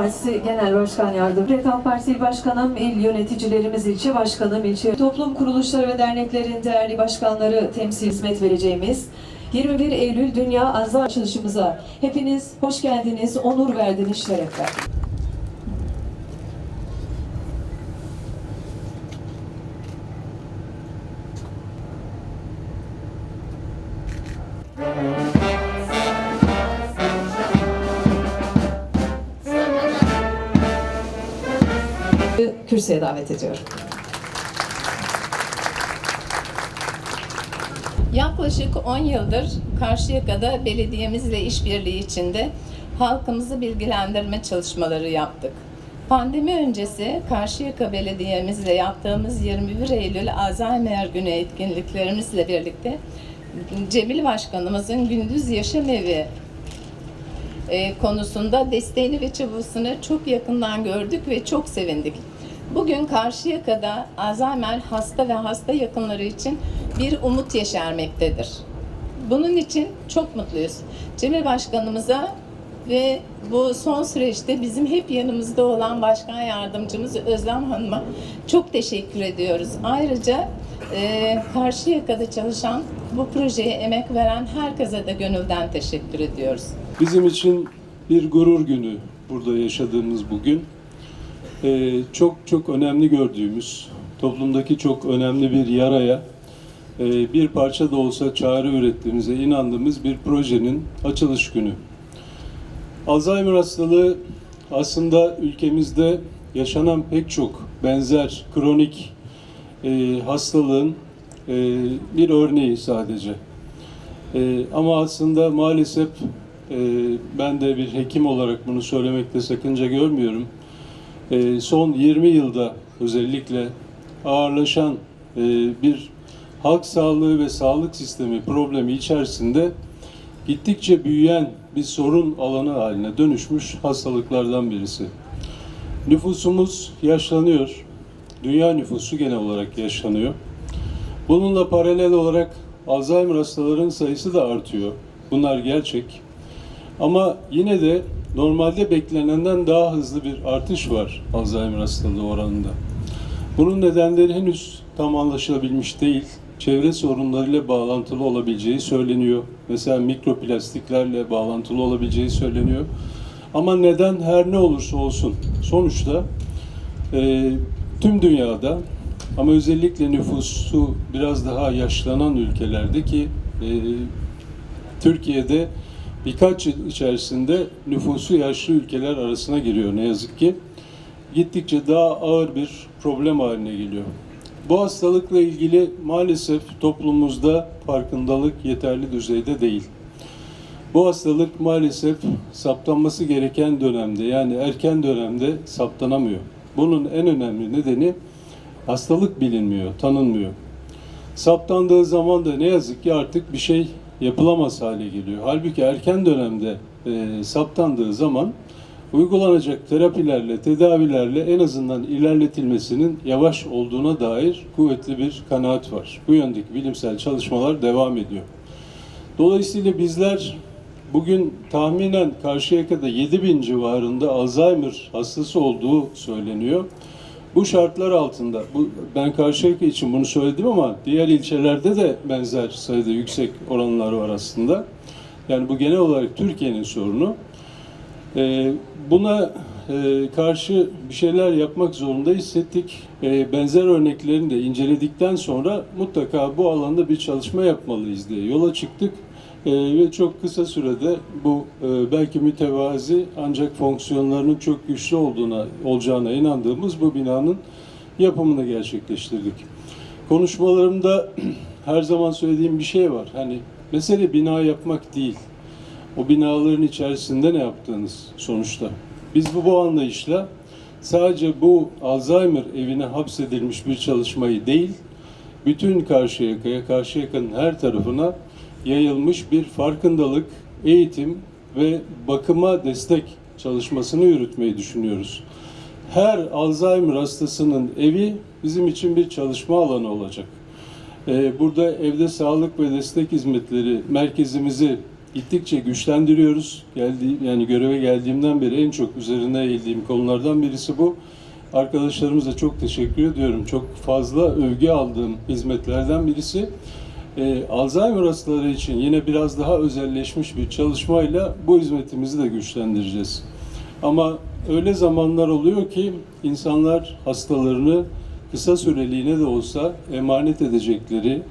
Partisi Genel Başkan Yardımcısı, Halk Partisi İl Başkanım, il yöneticilerimiz, ilçe başkanım, ilçe toplum kuruluşları ve derneklerin değerli başkanları temsil hizmet vereceğimiz 21 Eylül Dünya Azar açılışımıza hepiniz hoş geldiniz, onur verdiniz, şeref verdiniz. Kürsüye davet ediyorum. Yaklaşık 10 yıldır Karşıyaka'da belediyemizle işbirliği içinde halkımızı bilgilendirme çalışmaları yaptık. Pandemi öncesi Karşıyaka Belediye'mizle yaptığımız 21 Eylül Alzheimer Günü etkinliklerimizle birlikte Cemil Başkanımızın Gündüz Yaşam Evi e, konusunda desteğini ve çabasını çok yakından gördük ve çok sevindik. Bugün Karşıyaka'da Alzheimer hasta ve hasta yakınları için bir umut yeşermektedir. Bunun için çok mutluyuz. Cemil Başkanımıza ve bu son süreçte bizim hep yanımızda olan Başkan Yardımcımız Özlem Hanım'a çok teşekkür ediyoruz. Ayrıca e, Karşıyaka'da çalışan bu projeye emek veren herkese de gönülden teşekkür ediyoruz. Bizim için bir gurur günü burada yaşadığımız bugün. Ee, çok çok önemli gördüğümüz, toplumdaki çok önemli bir yaraya e, bir parça da olsa çare ürettiğimize inandığımız bir projenin açılış günü. Alzheimer hastalığı aslında ülkemizde yaşanan pek çok benzer kronik e, hastalığın e, bir örneği sadece. E, ama aslında maalesef e, ben de bir hekim olarak bunu söylemekte sakınca görmüyorum. E, son 20 yılda özellikle ağırlaşan e, bir halk sağlığı ve sağlık sistemi problemi içerisinde gittikçe büyüyen bir sorun alanı haline dönüşmüş hastalıklardan birisi. Nüfusumuz yaşlanıyor. Dünya nüfusu genel olarak yaşlanıyor. Bununla paralel olarak Alzheimer hastaların sayısı da artıyor. Bunlar gerçek. Ama yine de normalde beklenenden daha hızlı bir artış var Alzheimer hastalığı oranında. Bunun nedenleri henüz tam anlaşılabilmiş değil. Çevre sorunlarıyla bağlantılı olabileceği söyleniyor. Mesela mikroplastiklerle bağlantılı olabileceği söyleniyor. Ama neden her ne olursa olsun sonuçta e, tüm dünyada ama özellikle nüfusu biraz daha yaşlanan ülkelerde ki e, Türkiye'de birkaç yıl içerisinde nüfusu yaşlı ülkeler arasına giriyor ne yazık ki. Gittikçe daha ağır bir problem haline geliyor. Bu hastalıkla ilgili maalesef toplumumuzda farkındalık yeterli düzeyde değil. Bu hastalık maalesef saptanması gereken dönemde yani erken dönemde saptanamıyor. Bunun en önemli nedeni hastalık bilinmiyor, tanınmıyor. Saptandığı zaman da ne yazık ki artık bir şey yapılamaz hale geliyor. Halbuki erken dönemde e, saptandığı zaman uygulanacak terapilerle, tedavilerle en azından ilerletilmesinin yavaş olduğuna dair kuvvetli bir kanaat var. Bu yöndeki bilimsel çalışmalar devam ediyor. Dolayısıyla bizler bugün tahminen Karşıyaka'da 7 bin civarında Alzheimer hastası olduğu söyleniyor. Bu şartlar altında, bu, ben Karşıyaka için bunu söyledim ama diğer ilçelerde de benzer sayıda yüksek oranlar var aslında. Yani bu genel olarak Türkiye'nin sorunu. Ee, buna e, karşı bir şeyler yapmak zorunda hissettik. Ee, benzer örneklerini de inceledikten sonra mutlaka bu alanda bir çalışma yapmalıyız diye yola çıktık. Ee, ve çok kısa sürede bu e, belki mütevazi ancak fonksiyonlarının çok güçlü olduğuna olacağına inandığımız bu binanın yapımını gerçekleştirdik. Konuşmalarımda her zaman söylediğim bir şey var. Hani mesele bina yapmak değil. O binaların içerisinde ne yaptığınız sonuçta. Biz bu, bu anlayışla sadece bu Alzheimer evine hapsedilmiş bir çalışmayı değil, bütün Karşıyaka'ya, Karşıyaka'nın her tarafına yayılmış bir farkındalık, eğitim ve bakıma destek çalışmasını yürütmeyi düşünüyoruz. Her Alzheimer hastasının evi bizim için bir çalışma alanı olacak. Ee, Burada evde sağlık ve destek hizmetleri merkezimizi gittikçe güçlendiriyoruz. Geldi, yani göreve geldiğimden beri en çok üzerine eğildiğim konulardan birisi bu. Arkadaşlarımıza çok teşekkür ediyorum. Çok fazla övgü aldığım hizmetlerden birisi. Ee, Alzheimer hastaları için yine biraz daha özelleşmiş bir çalışmayla bu hizmetimizi de güçlendireceğiz. Ama öyle zamanlar oluyor ki insanlar hastalarını kısa süreliğine de olsa emanet edecekleri,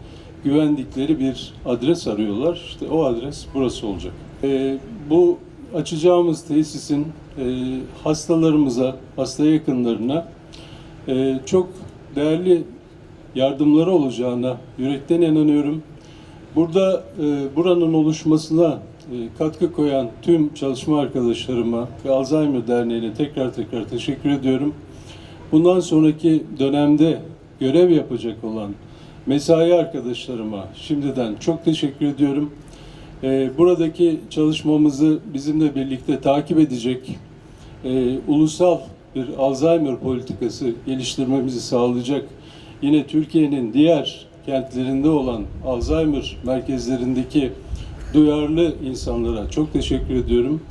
güvendikleri bir adres arıyorlar. İşte o adres burası olacak. Ee, bu açacağımız tesisin e, hastalarımıza, hasta yakınlarına e, çok değerli yardımları olacağına yürekten inanıyorum. Burada e, buranın oluşmasına e, katkı koyan tüm çalışma arkadaşlarıma ve Alzheimer Derneği'ne tekrar tekrar teşekkür ediyorum. Bundan sonraki dönemde görev yapacak olan mesai arkadaşlarıma şimdiden çok teşekkür ediyorum. E, buradaki çalışmamızı bizimle birlikte takip edecek, e, ulusal bir Alzheimer politikası geliştirmemizi sağlayacak yine Türkiye'nin diğer kentlerinde olan Alzheimer merkezlerindeki duyarlı insanlara çok teşekkür ediyorum.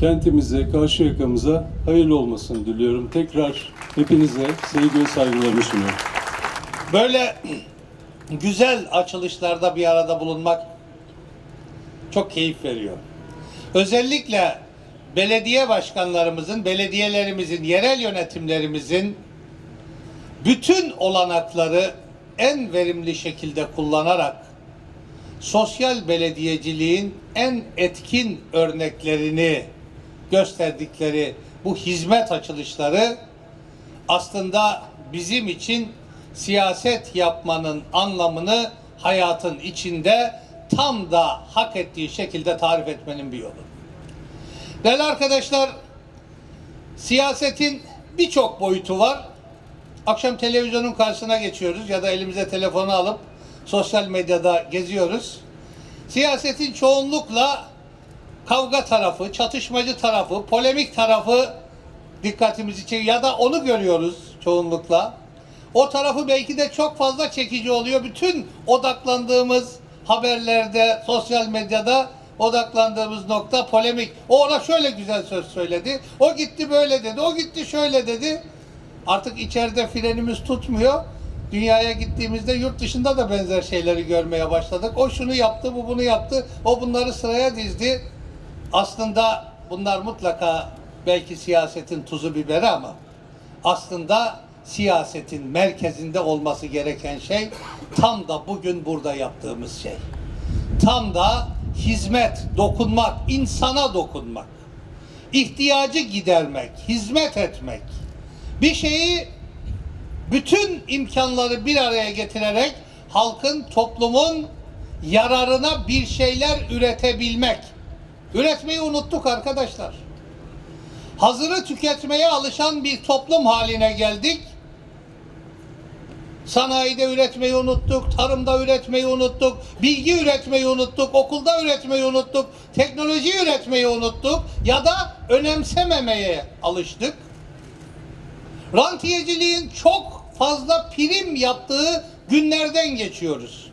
Kentimize, karşı yakamıza hayırlı olmasını diliyorum. Tekrar hepinize sevgi ve saygılarımı sunuyorum. Böyle güzel açılışlarda bir arada bulunmak çok keyif veriyor. Özellikle belediye başkanlarımızın, belediyelerimizin, yerel yönetimlerimizin bütün olanakları en verimli şekilde kullanarak sosyal belediyeciliğin en etkin örneklerini gösterdikleri bu hizmet açılışları aslında bizim için siyaset yapmanın anlamını hayatın içinde tam da hak ettiği şekilde tarif etmenin bir yolu. Değerli arkadaşlar, siyasetin birçok boyutu var. Akşam televizyonun karşısına geçiyoruz ya da elimize telefonu alıp sosyal medyada geziyoruz. Siyasetin çoğunlukla kavga tarafı, çatışmacı tarafı, polemik tarafı dikkatimizi çekiyor ya da onu görüyoruz çoğunlukla. O tarafı belki de çok fazla çekici oluyor. Bütün odaklandığımız haberlerde, sosyal medyada odaklandığımız nokta polemik. O ona şöyle güzel söz söyledi. O gitti böyle dedi. O gitti şöyle dedi. Artık içeride frenimiz tutmuyor. Dünyaya gittiğimizde yurt dışında da benzer şeyleri görmeye başladık. O şunu yaptı, bu bunu yaptı. O bunları sıraya dizdi. Aslında bunlar mutlaka belki siyasetin tuzu biberi ama aslında siyasetin merkezinde olması gereken şey tam da bugün burada yaptığımız şey. Tam da hizmet, dokunmak, insana dokunmak. ihtiyacı gidermek, hizmet etmek. Bir şeyi bütün imkanları bir araya getirerek halkın, toplumun yararına bir şeyler üretebilmek. Üretmeyi unuttuk arkadaşlar. Hazırı tüketmeye alışan bir toplum haline geldik. Sanayide üretmeyi unuttuk, tarımda üretmeyi unuttuk, bilgi üretmeyi unuttuk, okulda üretmeyi unuttuk, teknoloji üretmeyi unuttuk ya da önemsememeye alıştık. Rantiyeciliğin çok fazla prim yaptığı günlerden geçiyoruz.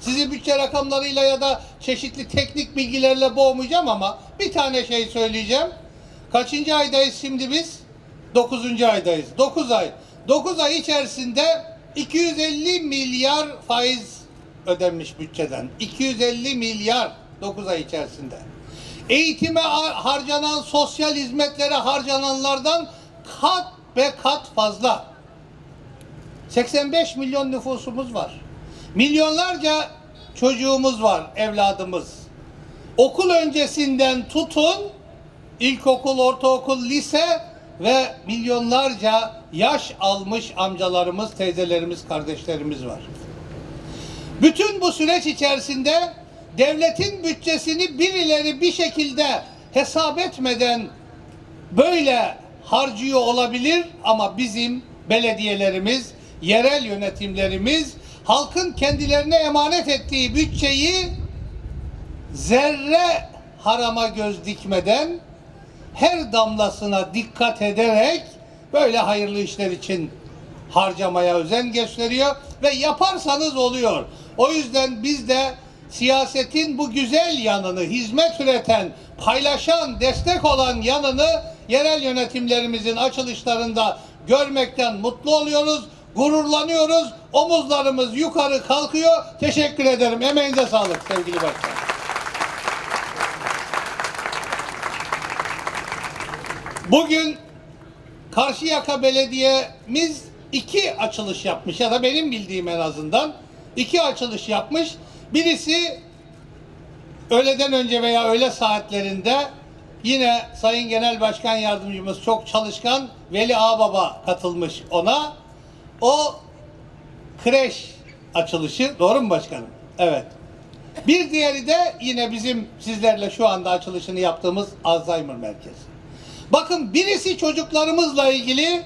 Sizi bütçe rakamlarıyla ya da çeşitli teknik bilgilerle boğmayacağım ama bir tane şey söyleyeceğim. Kaçıncı aydayız şimdi biz? Dokuzuncu aydayız. Dokuz ay. Dokuz ay içerisinde 250 milyar faiz ödenmiş bütçeden. 250 milyar 9 ay içerisinde. Eğitime har- harcanan, sosyal hizmetlere harcananlardan kat ve kat fazla. 85 milyon nüfusumuz var. Milyonlarca çocuğumuz var, evladımız. Okul öncesinden tutun, ilkokul, ortaokul, lise ve milyonlarca yaş almış amcalarımız, teyzelerimiz, kardeşlerimiz var. Bütün bu süreç içerisinde devletin bütçesini birileri bir şekilde hesap etmeden böyle harcıyor olabilir ama bizim belediyelerimiz, yerel yönetimlerimiz halkın kendilerine emanet ettiği bütçeyi zerre harama göz dikmeden her damlasına dikkat ederek böyle hayırlı işler için harcamaya özen gösteriyor ve yaparsanız oluyor. O yüzden biz de siyasetin bu güzel yanını, hizmet üreten, paylaşan, destek olan yanını yerel yönetimlerimizin açılışlarında görmekten mutlu oluyoruz, gururlanıyoruz. Omuzlarımız yukarı kalkıyor. Teşekkür ederim. Emeğinize sağlık sevgili başkan. Bugün Karşıyaka Belediye'miz iki açılış yapmış ya da benim bildiğim en azından iki açılış yapmış. Birisi öğleden önce veya öğle saatlerinde yine Sayın Genel Başkan Yardımcımız çok çalışkan Veli Ağbaba katılmış ona. O kreş açılışı doğru mu başkanım? Evet. Bir diğeri de yine bizim sizlerle şu anda açılışını yaptığımız Alzheimer Merkezi. Bakın birisi çocuklarımızla ilgili,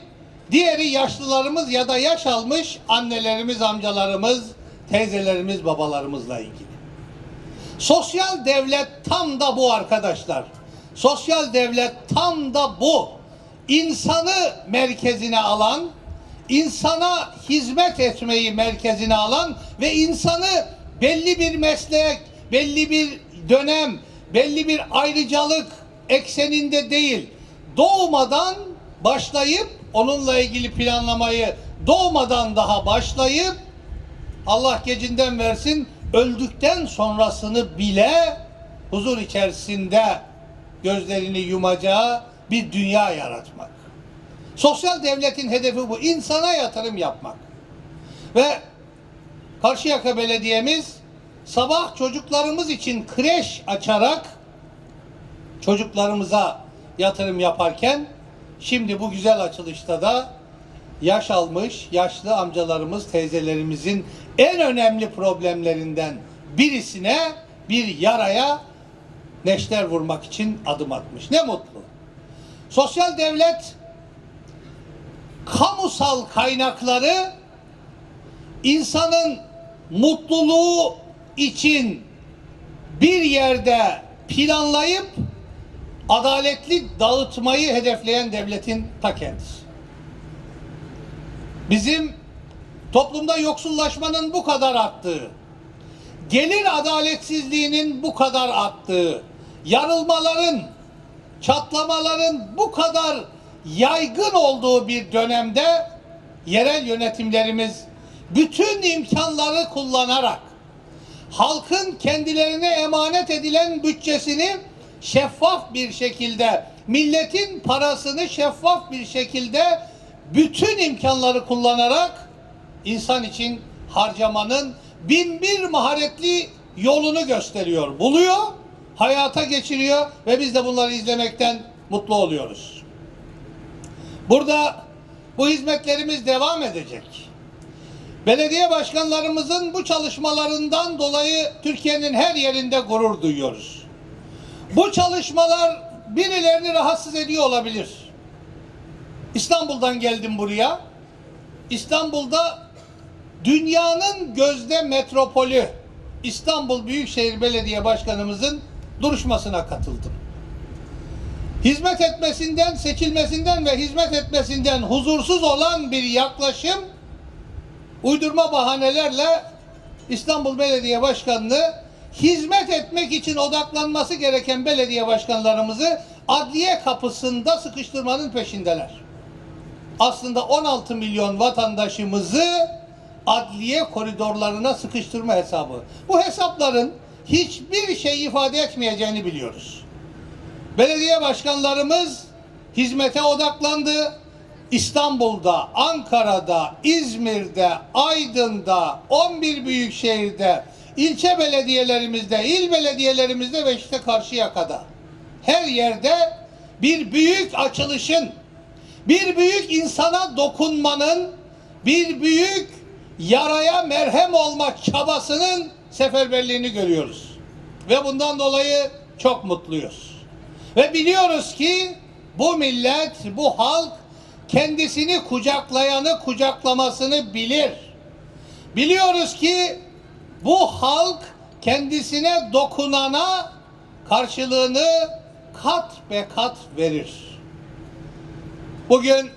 diğeri yaşlılarımız ya da yaş almış annelerimiz, amcalarımız, teyzelerimiz, babalarımızla ilgili. Sosyal devlet tam da bu arkadaşlar. Sosyal devlet tam da bu. İnsanı merkezine alan, insana hizmet etmeyi merkezine alan ve insanı belli bir meslek, belli bir dönem, belli bir ayrıcalık ekseninde değil, doğmadan başlayıp onunla ilgili planlamayı doğmadan daha başlayıp Allah gecinden versin öldükten sonrasını bile huzur içerisinde gözlerini yumacağı bir dünya yaratmak. Sosyal devletin hedefi bu. İnsana yatırım yapmak. Ve Karşıyaka Belediye'miz sabah çocuklarımız için kreş açarak çocuklarımıza yatırım yaparken şimdi bu güzel açılışta da yaş almış yaşlı amcalarımız, teyzelerimizin en önemli problemlerinden birisine bir yaraya neşter vurmak için adım atmış. Ne mutlu. Sosyal devlet kamusal kaynakları insanın mutluluğu için bir yerde planlayıp adaletli dağıtmayı hedefleyen devletin ta kendisi. Bizim toplumda yoksullaşmanın bu kadar arttığı, gelir adaletsizliğinin bu kadar arttığı, yarılmaların, çatlamaların bu kadar yaygın olduğu bir dönemde yerel yönetimlerimiz bütün imkanları kullanarak halkın kendilerine emanet edilen bütçesini şeffaf bir şekilde milletin parasını şeffaf bir şekilde bütün imkanları kullanarak insan için harcamanın bin bir maharetli yolunu gösteriyor, buluyor, hayata geçiriyor ve biz de bunları izlemekten mutlu oluyoruz. Burada bu hizmetlerimiz devam edecek. Belediye başkanlarımızın bu çalışmalarından dolayı Türkiye'nin her yerinde gurur duyuyoruz. Bu çalışmalar birilerini rahatsız ediyor olabilir. İstanbul'dan geldim buraya. İstanbul'da dünyanın gözde metropolü İstanbul Büyükşehir Belediye Başkanımızın duruşmasına katıldım. Hizmet etmesinden, seçilmesinden ve hizmet etmesinden huzursuz olan bir yaklaşım uydurma bahanelerle İstanbul Belediye Başkanı'nı hizmet etmek için odaklanması gereken belediye başkanlarımızı adliye kapısında sıkıştırmanın peşindeler. Aslında 16 milyon vatandaşımızı adliye koridorlarına sıkıştırma hesabı. Bu hesapların hiçbir şey ifade etmeyeceğini biliyoruz. Belediye başkanlarımız hizmete odaklandı. İstanbul'da, Ankara'da, İzmir'de, Aydın'da, 11 büyük şehirde, ilçe belediyelerimizde, il belediyelerimizde ve işte Karşıyaka'da her yerde bir büyük açılışın, bir büyük insana dokunmanın, bir büyük yaraya merhem olma çabasının seferberliğini görüyoruz. Ve bundan dolayı çok mutluyuz. Ve biliyoruz ki bu millet, bu halk kendisini kucaklayanı kucaklamasını bilir. Biliyoruz ki bu halk kendisine dokunana karşılığını kat be kat verir. Bugün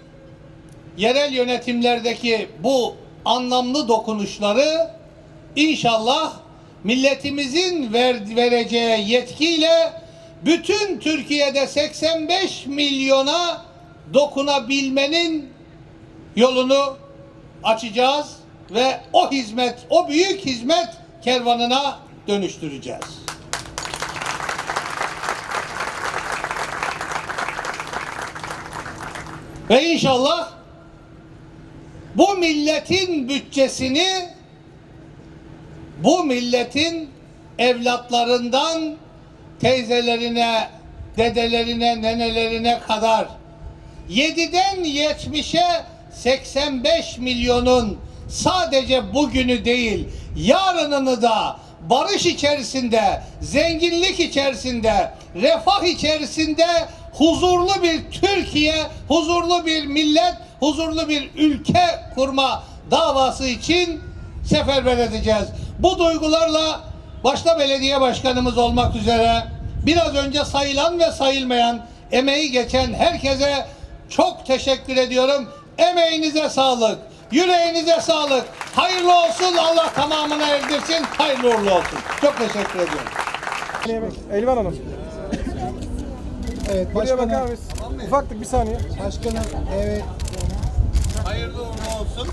yerel yönetimlerdeki bu anlamlı dokunuşları inşallah milletimizin ver, vereceği yetkiyle bütün Türkiye'de 85 milyona dokunabilmenin yolunu açacağız ve o hizmet, o büyük hizmet kervanına dönüştüreceğiz. Ve inşallah bu milletin bütçesini bu milletin evlatlarından teyzelerine, dedelerine, nenelerine kadar 7'den 70'e 85 milyonun sadece bugünü değil, yarınını da barış içerisinde, zenginlik içerisinde, refah içerisinde huzurlu bir Türkiye, huzurlu bir millet, huzurlu bir ülke kurma davası için seferber edeceğiz. Bu duygularla başta belediye başkanımız olmak üzere biraz önce sayılan ve sayılmayan emeği geçen herkese çok teşekkür ediyorum. Emeğinize sağlık, yüreğinize sağlık. Hayırlı olsun. Allah tamamını erdirsin. Hayırlı uğurlu olsun. Çok teşekkür ediyorum. Elvan Hanım. Evet Buraya bakar? Ufaklık bir saniye. Başkanım evet. Hayırlı uğurlu olsun.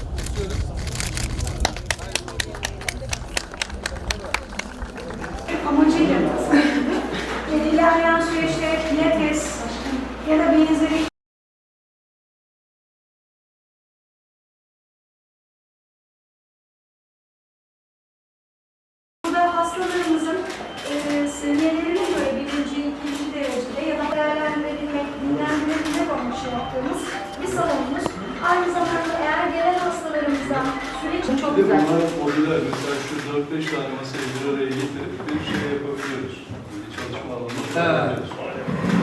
amacıyla ve ilerleyen süreçte nefes ya da benzeri Burada hastalarımızın e, seviyelerine göre birinci, ikinci derecede ya da değerlendirilmek, dinlendirilmek amaçlı yaptığımız bir salonumuz. Aynı zamanda eğer gelen hastalarımızdan süreç çok güzel. Bunlar modüler. Mesela şu 4-5 tane masayı bir araya getirip bir şey yapabiliyoruz. Bir çalışma alanı yapabiliyoruz.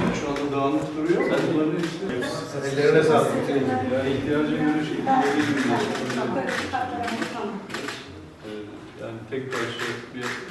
Yani şu anda dağınık duruyor ama bunların hepsi ellerine sağlık. Yani ihtiyaca göre şekilleri Yani tek parça bir